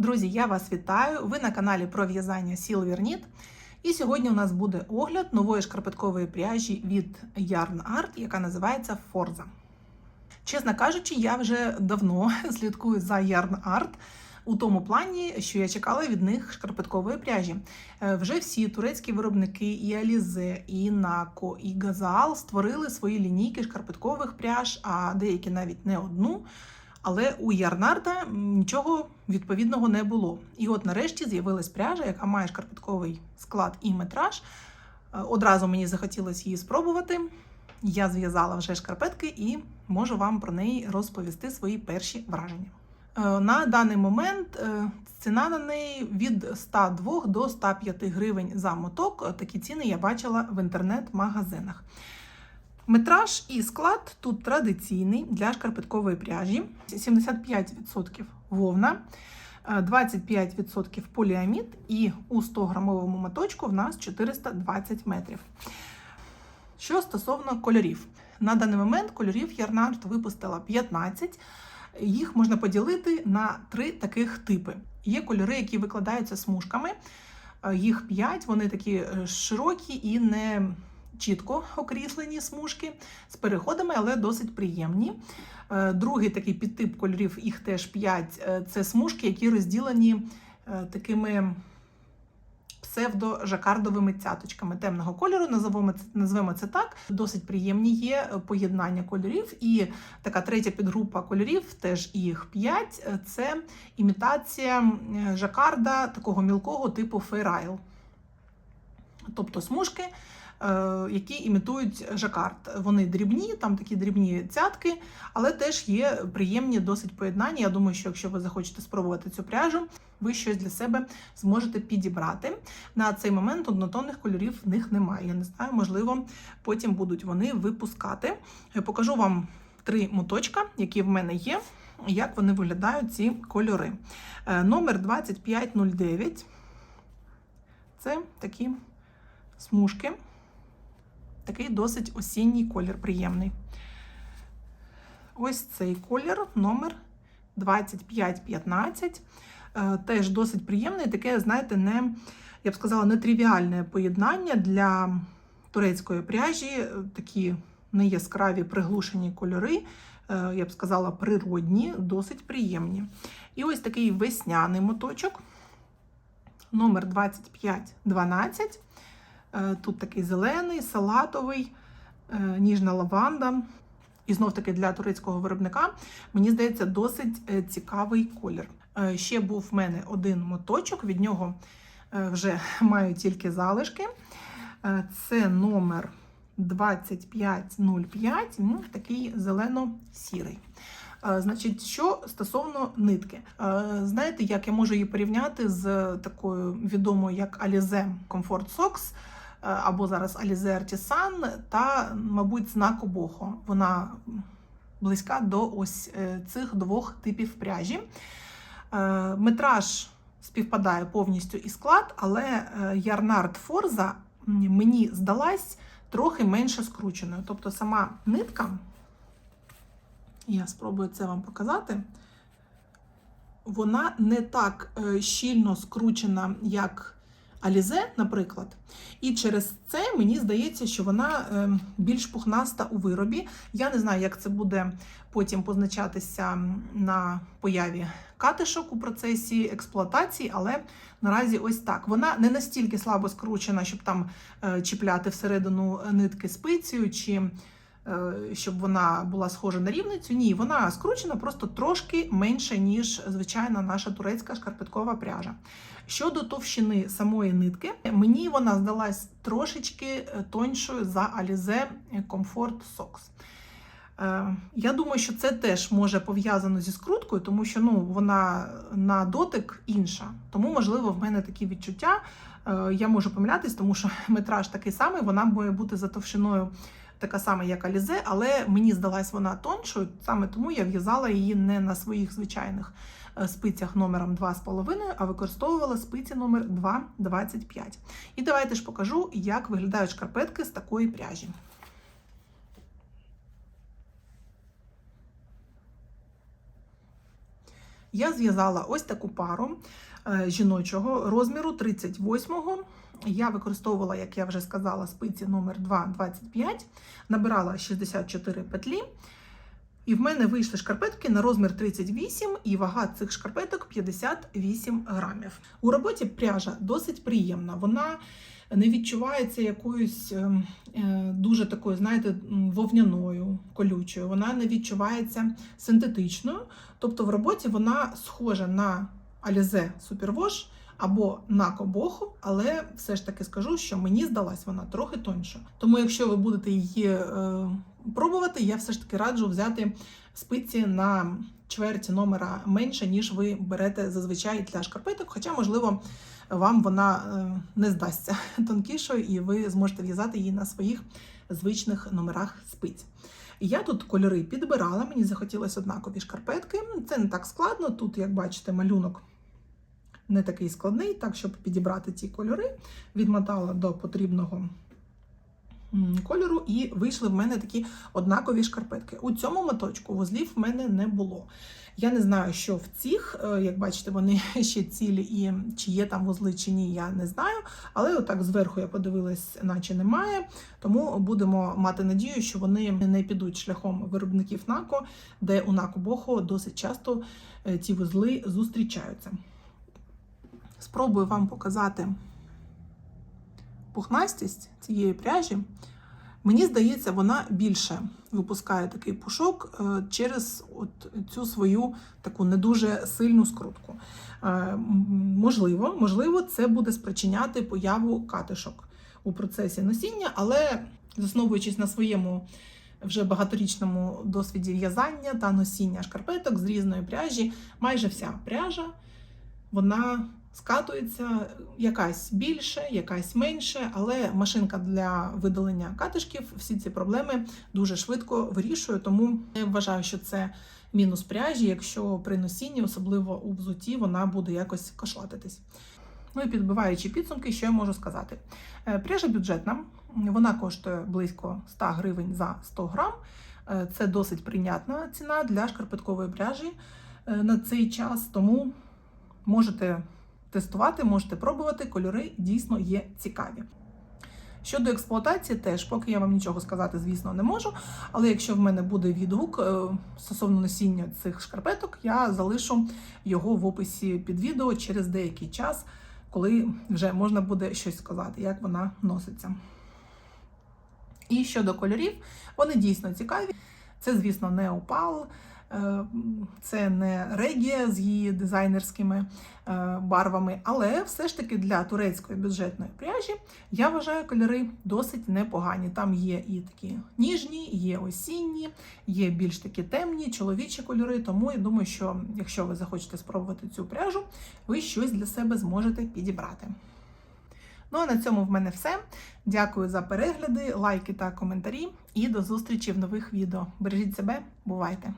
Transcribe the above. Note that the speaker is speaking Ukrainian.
Друзі, я вас вітаю! Ви на каналі про в'язання Silver Knit. І сьогодні у нас буде огляд нової шкарпеткової пряжі від Yarn Art, яка називається Forza. Чесно кажучи, я вже давно слідкую за Yarn Art у тому плані, що я чекала від них шкарпеткової пряжі. Е, Вже всі турецькі виробники і Alize, і Нако, і Газал створили свої лінійки шкарпеткових пряж, а деякі навіть не одну. Але у Ярнарда нічого відповідного не було. І от нарешті з'явилась пряжа, яка має шкарпетковий склад і метраж. Е, Одразу мені захотілося її спробувати. Я зв'язала вже шкарпетки і можу вам про неї розповісти свої перші враження. Е, На даний момент е, ціна на неї від 102 до 105 гривень за моток. Такі ціни я бачила в інтернет-магазинах. Метраж і склад тут традиційний для шкарпеткової пряжі: 75% вовна, е, 25% поліамід і у 100-грамовому моточку в нас 420 метрів. Що стосовно кольорів, на даний момент кольорів Ярнард випустила 15. Їх можна поділити на три таких типи. Є кольори, які викладаються смужками, е, їх 5, вони такі е, широкі і не чітко окріслені смужки з переходами, але досить приємні. Е, Другий такий підтип кольорів, їх теж 5, це смужки, які розділені е, такими псевдо-жакардовими цяточками темного кольору, називаємо це, назвемо це так. Досить приємні є поєднання кольорів. І така третя підгрупа кольорів, теж їх 5, це імітація е, жакарда такого мілкого типу фейрайл. Тобто смужки, е, які імітують жакард. Вони дрібні, там такі дрібні цятки, але теж є приємні досить поєднання. Я думаю, що якщо ви захочете спробувати цю пряжу, ви щось для себе зможете підібрати. На цей момент однотонних кольорів в них немає. Я не знаю, можливо, потім будуть вони випускати. Я покажу вам три моточка, які в мене є, як вони виглядають, ці кольори. Е, Номер 2509. Це такі смужки. Такий досить осінній колір приємний. Ось цей колір, номер 2515. Е, Теж досить приємний, таке, знаєте, не, я б сказала, нетривіальне поєднання для турецької пряжі. Е, Такі неяскраві приглушені кольори, е, я б сказала, природні, досить приємні. І ось такий весняний моточок, номер 2512. Е, Тут такий зелений, салатовий, е, ніжна лаванда. І знов таки для турецького виробника, мені здається, досить е, цікавий колір. Ще був в мене один моточок, від нього вже маю тільки залишки. Це номер 2505, ну, такий зелено-сірий. Значить, що стосовно нитки, знаєте, як я можу її порівняти з такою відомою як Alize Comfort Socks, або зараз Alize Artisan та, мабуть, знак обохо. Вона близька до ось е, цих двох типів пряжі. Е, Метраж співпадає повністю і склад, але е, Ярнард Форза мені здалась трохи менше скрученою. Тобто сама нитка, я спробую це вам показати, вона не так е, щільно скручена, як Алізе, наприклад. І через це мені здається, що вона е, більш пухнаста у виробі. Я не знаю, як це буде потім позначатися на появі катишок у процесі експлуатації, але наразі ось так. Вона не настільки слабо скручена, щоб там е, чіпляти всередину нитки спицею, чи щоб вона була схожа на рівницю. Ні, вона скручена просто трошки менше, ніж звичайна наша турецька шкарпеткова пряжа. Щодо товщини самої нитки, мені вона здалась трошечки е, тоньшою за Alize Comfort Socks. Е, Я думаю, що це теж може пов'язано зі скруткою, тому що ну, вона на дотик інша. Тому, можливо, в мене такі відчуття. Е, Я можу помилятись, тому що метраж такий самий, вона має бути за товщиною така сама, як Алізе, але мені здалась вона тоншою, саме тому я в'язала її не на своїх звичайних е, спицях номером 2,5, а використовувала спиці номер 2,25. І давайте ж покажу, як виглядають шкарпетки з такої пряжі. Я зв'язала ось таку пару е, жіночого розміру 38-го. Я використовувала, як я вже сказала, спиці номер 2,25, набирала 64 петлі. І в мене вийшли шкарпетки на розмір 38, і вага цих шкарпеток 58 грамів. У роботі пряжа досить приємна. Вона не відчувається якоюсь е, е, дуже такою, знаєте, вовняною, колючою. Вона не відчувається синтетичною. Тобто в роботі вона схожа на Alize Superwash або на кобоху, але все ж таки скажу, що мені здалась вона трохи тоньша. Тому, якщо ви будете її е, пробувати, я все ж таки раджу взяти спиці на чверть номера менше, ніж ви берете зазвичай для шкарпеток. Хоча, можливо, вам вона е, не здасться тонкішою, і ви зможете в'язати її на своїх звичних номерах спиць. Я тут кольори підбирала, мені захотілося однакові шкарпетки. Це не так складно. Тут, як бачите, малюнок не такий складний, так, щоб підібрати ці кольори, відмотала до потрібного кольору, і вийшли в мене такі однакові шкарпетки. У цьому моточку вузлів в мене не було. Я не знаю, що в цих, е, як бачите, вони ще цілі, і чи є там вузли, чи ні, я не знаю. Але отак зверху я подивилась, наче немає. Тому будемо мати надію, що вони не підуть шляхом виробників НАКО, де у НАКО Бохо досить часто е, ці вузли зустрічаються. Спробую вам показати пухнастість цієї пряжі. Мені здається, вона більше випускає такий пушок е, через от цю свою таку не дуже сильну скрутку. Е, Можливо, можливо, це буде спричиняти появу катишок у процесі носіння, але засновуючись на своєму вже багаторічному досвіді в'язання та носіння шкарпеток з різної пряжі, майже вся пряжа вона скатується якась більше, якась менше, але машинка для видалення катишків всі ці проблеми дуже швидко вирішує. Тому я вважаю, що це мінус пряжі, якщо при носінні, особливо у взуті, вона буде якось кошлатитись. Ну і підбиваючи підсумки, що я можу сказати? Е, Пряжа бюджетна, вона коштує близько 100 гривень за 100 грам. Е, Це досить прийнятна ціна для шкарпеткової пряжі е, на цей час, тому можете тестувати, можете пробувати, кольори дійсно є цікаві. Щодо експлуатації, теж поки я вам нічого сказати, звісно, не можу. Але якщо в мене буде відгук е, стосовно носіння цих шкарпеток, я залишу його в описі під відео через деякий час, коли вже можна буде щось сказати, як вона носиться. І щодо кольорів, вони дійсно цікаві. Це, звісно, не опал, це не регія з її дизайнерськими е, барвами, але все ж таки для турецької бюджетної пряжі я вважаю кольори досить непогані. Там є і такі ніжні, є осінні, є більш такі темні, чоловічі кольори. Тому я думаю, що якщо ви захочете спробувати цю пряжу, ви щось для себе зможете підібрати. Ну а на цьому в мене все. Дякую за перегляди, лайки та коментарі. І до зустрічі в нових відео. Бережіть себе, бувайте!